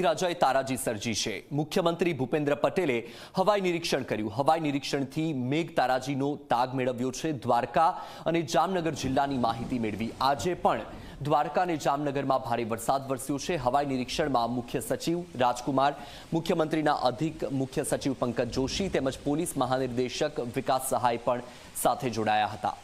મેઘરાજાએ તારાજી સર્જી છે. મુખ્યમંત્રી ભૂપેન્દ્ર પટેલે હવાઈ નિરીક્ષણ કર્યું. હવાઈ નિરીક્ષણથી મેઘ તારાજીનો તાગ મેળવ્યો છે. દ્વારકા અને જામનગર જિલ્લાની માહિતી મેળવી. આજે પણ દ્વારકા અને જામનગરમાં ભારે વરસાદ વરસ્યો છે. હવાઈ નિરીક્ષણમાં મુખ્ય સચિવ રાજકુમાર, મુખ્યમંત્રીના અધિક મુખ્ય સચિવ પંકજ જોશી તેમજ પોલીસ મહાનિર્દેશક વિકાસ સહાય પણ સાથે જોડાયા હતા.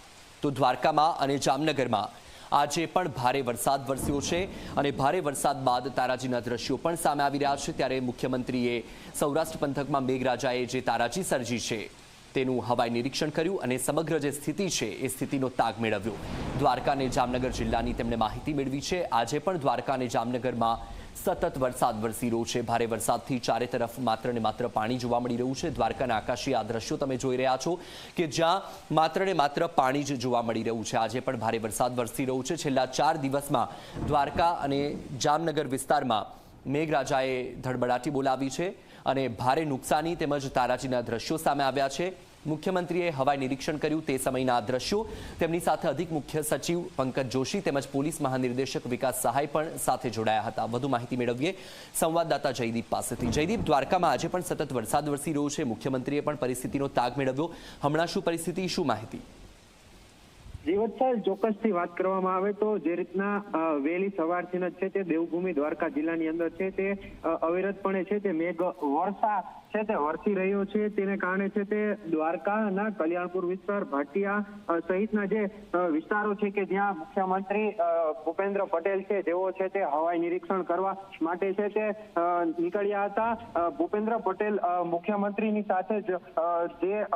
તો દ્વારકામાં અને જામનગરમાં આજે પણ ભારે વરસાદ વરસ્યો છે અને ભારે વરસાદ બાદ તારાજીના દ્રશ્યો પણ સામે આવી રહ્યા છે. ત્યારે મુખ્યમંત્રીએ સૌરાષ્ટ્ર પંથકમાં મેઘરાજાએ જે તારાજી સર્જી છે તેનું હવાઈ નિરીક્ષણ કર્યું અને સમગ્ર જે સ્થિતિ છે એ સ્થિતિનો તાગ મેળવ્યો. દ્વારકા અને જામનગર જિલ્લાની તેમણે માહિતી મેળવી છે. આજે પણ દ્વારકા અને જામનગરમાં સતત વરસાદ વરસી રહ્યો છે. ભારે વરસાદથી ચારે તરફ માત્ર ને માત્ર પાણી જોવા મળી રહ્યું છે. દ્વારકાના આકાશી આ દ્રશ્યો તમે જોઈ રહ્યા છો કે જ્યાં માત્ર ને માત્ર પાણી જ જોવા મળી રહ્યું છે. આજે પણ ભારે વરસાદ વરસી રહ્યો છે. છેલ્લા ચાર દિવસમાં દ્વારકા અને જામનગર વિસ્તારમાં મેઘરાજાએ ધડબડાટી બોલાવી છે. અને ભારે નુકસાની તેમજ તારાજીના દ્રશ્યો સામે આવ્યા છે. મુખ્યમંત્રીએ હવાઈ નિરીક્ષણ કર્યું તે સમયના આ દ્રશ્યો. તેમની સાથે અધિક મુખ્ય સચિવ પંકજ જોશી તેમજ પોલીસ મહાનિર્દેશક વિકાસ સહાય પણ સાથે જોડાયા હતા. વધુ માહિતી મેળવીએ સંવાદદાતા જયદીપ પાસેથી. જયદીપ, દ્વારકામાં આજે પણ સતત વરસાદ વરસી રહ્યો છે. મુખ્યમંત્રીએ પણ પરિસ્થિતિનો તાગ મેળવ્યો. હમણાં શું પરિસ્થિતિ, શું માહિતી? જીવત ચોક્કસથી વાત કરવામાં આવે તો જે રીતના વહેલી સવારથી છે તે દેવભૂમિ દ્વારકા જિલ્લાની અંદર છે તે અવિરતપણે છે તે મેઘ વર્ષા છે તે વરસી રહ્યો છે. તેને કારણે છે તે દ્વારકાના કલ્યાણપુર વિસ્તાર, ભાટિયા સહિતના જે વિસ્તારો છે કે જ્યાં મુખ્યમંત્રી ભૂપેન્દ્ર પટેલ છે જેઓ છે તે હવાઈ નિરીક્ષણ કરવા માટે છે તે નીકળ્યા હતા. ભૂપેન્દ્ર પટેલ મુખ્યમંત્રીની સાથે જ જે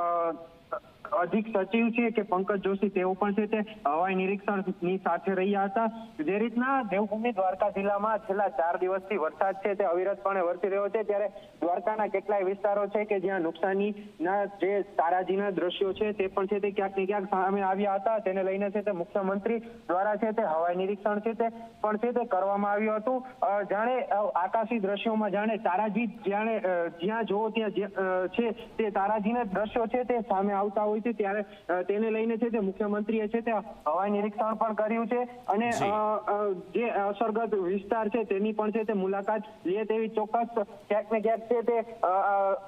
અધિક સચિવ છે કે પંકજ જોશી તેઓ પણ છે તે હવાઈ નિરીક્ષણની સાથે રહ્યા હતા જે રીતના દેવભૂમિ દ્વારકા જિલ્લામાં છેલ્લા ચાર દિવસથી વરસાદ છે તે અવિરતપણે વરસી રહ્યો છે ત્યારે દ્વારકાના કેટલાય વિસ્તારો છે કે જ્યાં નુકસાનીના જે તારાજીના દ્રશ્યો છે તે પણ છે તે ક્યાંક ને ક્યાંક સામે આવ્યા હતા તેને લઈને છે તે મુખ્યમંત્રી દ્વારા છે તે હવાઈ નિરીક્ષણ છે તે પણ છે તે કરવામાં આવ્યું હતું જાણે આકાશી દ્રશ્યોમાં જાણે તારાજી જાણે જ્યાં જોવો ત્યાં છે તે તારાજીના દ્રશ્યો છે તે સામે આવતા હોય છે ત્યારે તેને લઈને છે તે મુખ્યમંત્રીએ છે તે હવાઈ નિરીક્ષણ પણ કર્યું છે અને જે. અસરગ્રસ્ત વિસ્તાર છે તેની પણ છે તે મુલાકાત લે તેવી ચોક્કસ ક્યાંક ને ક્યાંક છે તે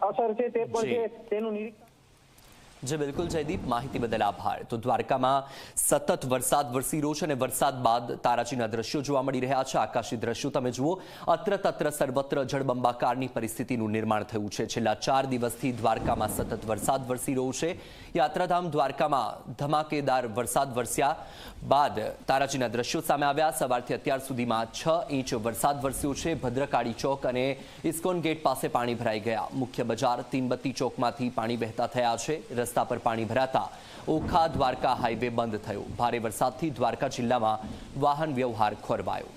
અસર છે તે પણ છે તેનું નિરીક્ષણ જે બિલકુલ જયદીપ, માહિતી બદલ આભાર. તો દ્વારકામાં સતત વરસાદ, વરસી રહ્યો છે અને વરસાદ બાદ તારાજીના દ્રશ્યો જોવા મળી રહ્યા છે. આકાશી દ્રશ્યો તમે જુઓ અત્ર તત્ર સર્વત્ર જળબંબાકારની પરિસ્થિતિનું નિર્માણ થયું છે. છેલ્લા ચાર દિવસથી દ્વારકામાં સતત વરસાદ વરસી રહ્યો છે. યાત્રાધામ દ્વારકામાં ધમાકેદાર વરસાદ વરસ્યા બાદ તારાજીના દ્રશ્યો સામે આવ્યા. સવારથી અત્યાર સુધીમાં છ ઇંચ વરસાદ વરસ્યો છે. ભદ્રકાળી ચોક અને ઇસ્કોન ગેટ પાસે પાણી ભરાઈ ગયા. મુખ્ય બજાર તીનબત્તી ચોકમાંથી પાણી વહેતા થયા છે. રસ્તા પર પાણી ભરાતા ઓખા દ્વારકા હાઈવે બંધ થયો. ભારે વરસાદથી દ્વારકા જિલ્લામાં વાહન વ્યવહાર ખોરવાયો.